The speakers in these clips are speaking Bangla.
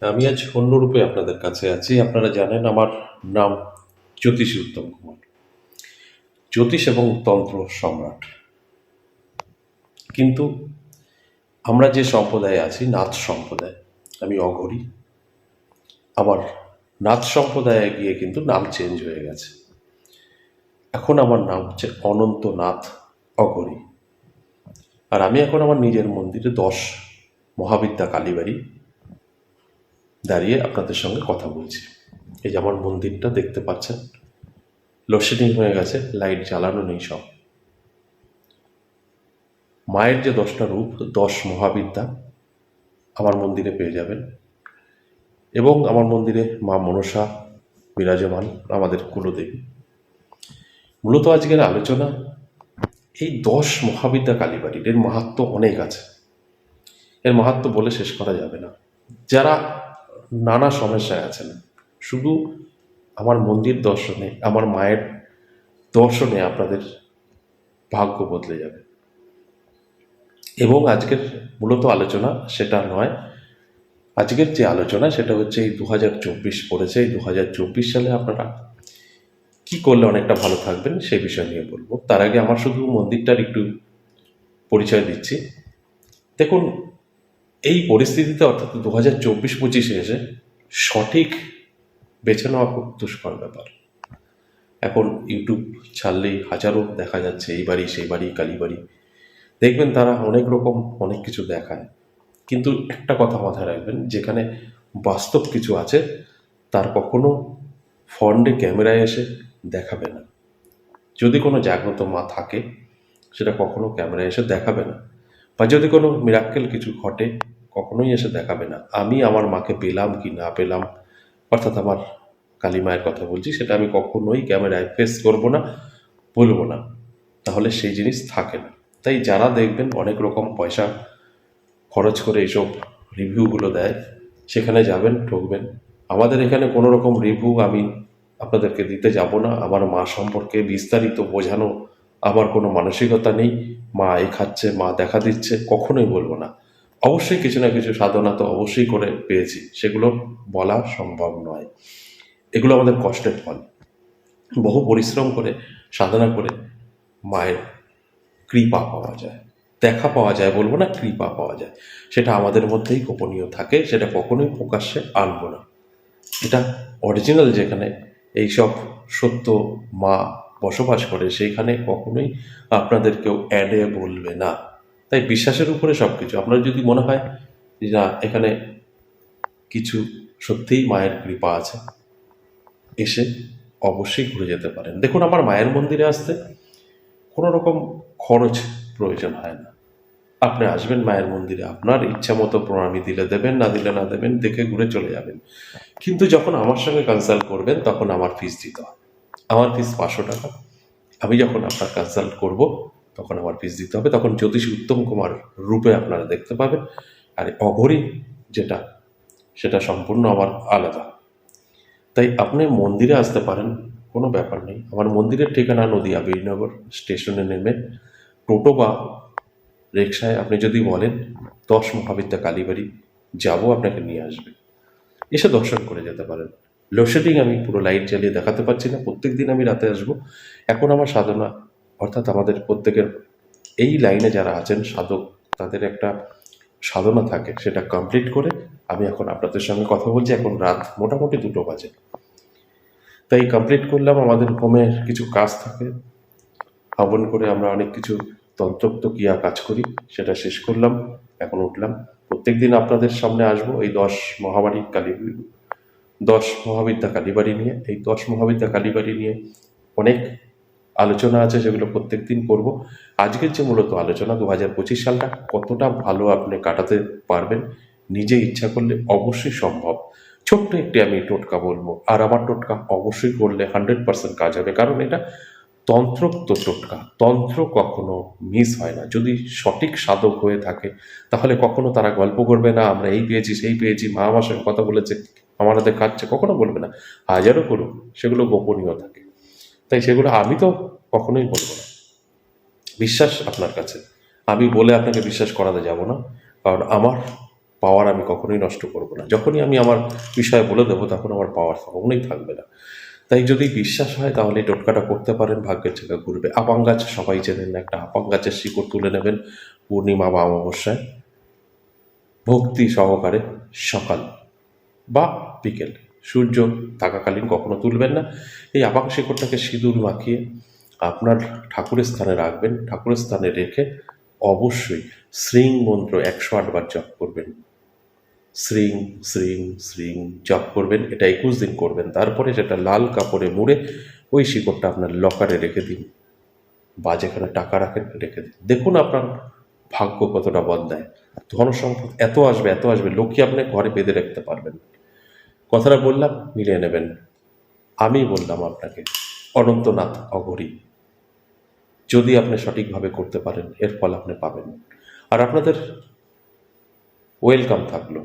আমি আজ অন্যরূপে আপনাদের কাছে আছি। আপনারা জানেন আমার নাম জ্যোতিষী উত্তম কুমার। জ্যোতিষ এবং তন্ত্র সম্রাট। কিন্তু আমরা যে সম্প্রদায়ে আছি, নাথ সম্প্রদায়, আমি অঘরি। আমার নাথ সম্প্রদায়ে গিয়ে কিন্তু নাম চেঞ্জ হয়ে গেছে। এখন আমার নাম হচ্ছে অনন্ত নাথ অঘরি। আর আমি এখন আমার নিজের মন্দিরে দশ মহাবিদ্যা কালীবাড়ি দাঁড়িয়ে আপনাদের সঙ্গে কথা বলছি। এই যে আমার মন্দিরটা দেখতে পাচ্ছেন, লোডশেডিং হয়ে গেছে, লাইট জ্বালানো নেই সব। মায়ের যে দশটা রূপ, দশ মহাবিদ্যা আমার মন্দিরে পেয়ে যাবেন। এবং আমার মন্দিরে মা মনসা বিরাজমান আমাদের কুলদেবী। মূলত আজকের আলোচনা, এই দশ মহাবিদ্যা কালীবাড়ির, এর মাহাত্ম অনেক আছে। এর মাহাত্ম বলে শেষ করা যাবে না। যারা নানা সমস্যায় আছেন। শুধু আমার মন্দির দর্শনে, আমার মায়ের দর্শনে আপনাদের ভাগ্য বদলে যাবে। এবং আজকের মূলত আলোচনা সেটা নয়, আজকের যে আলোচনা সেটা হচ্ছে এই দু হাজার চব্বিশ পড়েছে, এই দু হাজার চব্বিশ সালে আপনারা কি করলে অনেকটা ভালো থাকবেন সেই বিষয় নিয়ে বলব। তার আগে আমার শুধু মন্দিরটার একটু পরিচয় দিচ্ছি। দেখুন এই পরিস্থিতিতে অর্থাৎ দু হাজার চব্বিশ পঁচিশে এসে সঠিক বেছে নেওয়া খুব দুষ্কর ব্যাপার। এখন ইউটিউব ছাড়লেই হাজারো দেখা যাচ্ছে, এই বাড়ি, সেই বাড়ি, কালী বাড়ি। দেখবেন তারা অনেক রকম অনেক কিছু দেখায়। কিন্তু একটা কথা মাথায় রাখবেন, যেখানে বাস্তব কিছু আছে, তার কখনো ফন্ডে ক্যামেরায় এসে দেখাবে না। যদি কোনো জাগ্রত মা থাকে, সেটা কখনো ক্যামেরায় এসে দেখাবে না। বা যদি কোনো মিরাক্কেল কিছু ঘটে কখনোই এসে দেখাবে না। আমি আমার মাকে পেলাম কি না পেলাম, অর্থাৎ আমার কালী মায়ের কথা বলছি, সেটা আমি কখনোই ক্যামেরায় ফেস করব না, বলব না। তাহলে সেই জিনিস থাকে না। তাই যারা দেখবেন অনেক রকম পয়সা খরচ করে এইসব রিভিউগুলো দেয়, সেখানে যাবেন, ঠকবেন। আমাদের এখানে কোনো রকম রিভিউ আমি আপনাদেরকে দিতে যাব না। আমার মা সম্পর্কে বিস্তারিত বোঝানো আমার কোনো মানসিকতা নেই। মা এ খাচ্ছে, মা দেখা দিচ্ছে, কখনোই বলব না। অবশ্যই কিছু না কিছু সাধনা তো অবশ্যই করে পেয়েছি, সেগুলো বলা সম্ভব নয়। এগুলো আমাদের কষ্টের ফল। বহু পরিশ্রম করে, সাধনা করে মায়ের কৃপা পাওয়া যায়, দেখা পাওয়া যায়, বলব না কৃপা পাওয়া যায়। সেটা আমাদের মধ্যেই গোপনীয় থাকে, সেটা কখনোই প্রকাশ্যে আনব না। এটা অরিজিনাল যেখানে এইসব সত্য মা বসবাস করে, সেইখানে কখনোই আপনাদের কেউ অ্যাডে বলবে না। তাই বিশ্বাসের উপরে সব কিছু আপনার যদি মনে হয় যে না, এখানে কিছু সত্যিই মায়ের কৃপা আছে, এসে অবশ্যই ঘুরে যেতে পারেন। দেখুন, আমার মায়ের মন্দিরে আসতে কোনো রকম খরচ প্রয়োজন হয় না। আপনি আসবেন মায়ের মন্দিরে, আপনার ইচ্ছা মতো প্রণামী দিলে দেবেন, না দিলে না দেবেন, দেখে ঘুরে চলে যাবেন। কিন্তু যখন আমার সঙ্গে কনসাল্ট করবেন, তখন আমার ফিস দিতে হবে। আমার ফিস পাঁচশো টাকা। আমি যখন আপনার কনসাল্ট করব তখন আমার ফিস দিতে হবে। তখন জ্যোতিষী উত্তম কুমার রূপে আপনারা দেখতে পাবেন। আর অঘরি যেটা, সেটা সম্পূর্ণ আমার আলাদা। তাই আপনি মন্দিরে আসতে পারেন, কোনো ব্যাপার নেই। আমার মন্দিরের ঠিকানা নদীয়া, বীরনগর স্টেশনে নেমে টোটো বা রিক্সায় আপনি যদি বলেন, দশ মহাবিদ্যা কালীবাড়ি যাব, আপনাকে নিয়ে আসবে। এসে দর্শন করে যেতে পারেন। লোডশেডিং আমি পুরো লাইট জ্বালিয়ে দেখাতে পারছি না। প্রত্যেক দিন আমি রাতে আসব। এখন আমার সাধনা অর্থাৎ আমাদের প্রত্যেকের এই লাইনে যারা আছেন সাধক, তাদের একটা সাধনা থাকে, সেটা কমপ্লিট করে আমি এখন আপনাদের সঙ্গে কথা বলছি। এখন রাত মোটামুটি দুটো বাজে। তাই কমপ্লিট করলাম, আমাদের হোমের কিছু কাজ থাকে। হবন করে আমরা অনেক কিছু তন্ত্রক্ত ক্রিয়া কাজ করি, সেটা শেষ করলাম, এখন উঠলাম। প্রত্যেক দিন আপনাদের সামনে আসব এই দশ মহাবাড়ি কালী দশ মহাবিদ্যা কালীবাড়ি নিয়ে। এই দশ মহাবিদ্যা কালীবাড়ি নিয়ে অনেক আলোচনা আছে যেগুলো প্রত্যেক দিন করব। আজকের যে মূলত আলোচনা দু হাজার পঁচিশ সালটা, কতটা ভালো আপনি কাটাতে পারবেন, নিজে ইচ্ছা করলে অবশ্যই সম্ভব। ছোট্ট একটি আমি টোটকা বলব, আর আমার টোটকা অবশ্যই করলে হান্ড্রেড পার্সেন্ট কাজ হবে, কারণ এটা তন্ত্রোক্ত টোটকা। তন্ত্র কখনো মিস হয় না। যদি সঠিক সাধক হয়ে থাকে, তাহলে কখনো তারা গল্প করবে না, আমরা এই পেয়েছি, সেই পেয়েছি, মা আমার সঙ্গে কথা বলেছে, আমার হাতে খাচ্ছে, কখনো বলবে না। হাজারও করুক, সেগুলো গোপনীয় থাকে। তাই সেগুলো আমি তো কখনোই বলব না। বিশ্বাস আপনার কাছে। আমি বলে আপনাকে বিশ্বাস করাতে যাব না, কারণ আমার পাওয়ার আমি কখনোই নষ্ট করব না। যখনই আমি আমার বিষয়ে বলে দেবো, তখন আমার পাওয়ার কখনোই থাকবে না। তাই যদি বিশ্বাস হয়, তাহলে টোটকাটা করতে পারেন, ভাগ্যের চাকা ঘুরবে। আপাং গাছ সবাই চেনেন একটা আপাং গাছের শিকড় তুলে নেবেন পূর্ণিমা বা অমাবস্যায়। ভক্তি সহকারে সকাল বা বিকেল। সূর্য থাকাকালীন কখনো তুলবেন না। এই আপাং শিকড়টাকে সিঁদুর মাখিয়ে আপনার ঠাকুরের স্থানে রাখবেন। ঠাকুরের স্থানে রেখে অবশ্যই শ্রীং মন্ত্র একশো আটবার জপ করবেন। শ্রীং শ্রীং শ্রীং জপ করবেন। এটা একুশ দিন করবেন। তারপরে সেটা লাল কাপড়ে মুড়ে, ওই শিকড়টা আপনার লকারে রেখে দিন। বা যেখানে টাকা রাখেন, রেখে দিন। দেখুন আপনার ভাগ্য কতটা বদলায়। ধন সম্পদ এত আসবে এত আসবে। লক্ষ্মী আপনি ঘরে বেঁধে রাখতে পারবেন। কথাটা বললাম, মিলিয়ে নেবেন। আমি বললাম আপনাকে, অনন্তনাথ অঘরী। যদি আপনি সঠিকভাবে করতে পারেন, এর ফল আপনি পাবেন। আর আপনাদের ওয়েলকাম থাকল।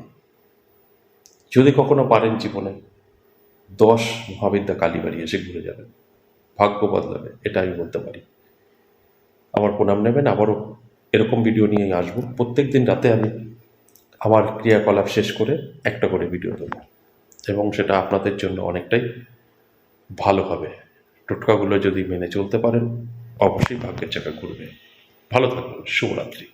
যদি কখনো পারেন জীবনে, দশ মহাবিদ্যা কালীবাড়ি এসে ঘুরে যাবেন। ভাগ্য বদলাবে, এটা আমি বলতে পারি। আমার প্রণাম নেবেন, আবারও এরকম ভিডিও নিয়ে আসব। প্রত্যেক দিন রাতে আমি আমার ক্রিয়াকলাপ শেষ করে একটা করে ভিডিও দেবো। এবং সেটা আপনাদের জন্য অনেকটাই ভালো হবে। টোটকাগুলো যদি মেনে চলতে পারেন, অবশ্যই ভাগ্যের চাকা ঘুরবে। ভালো থাকুন, শুভরাত্রি।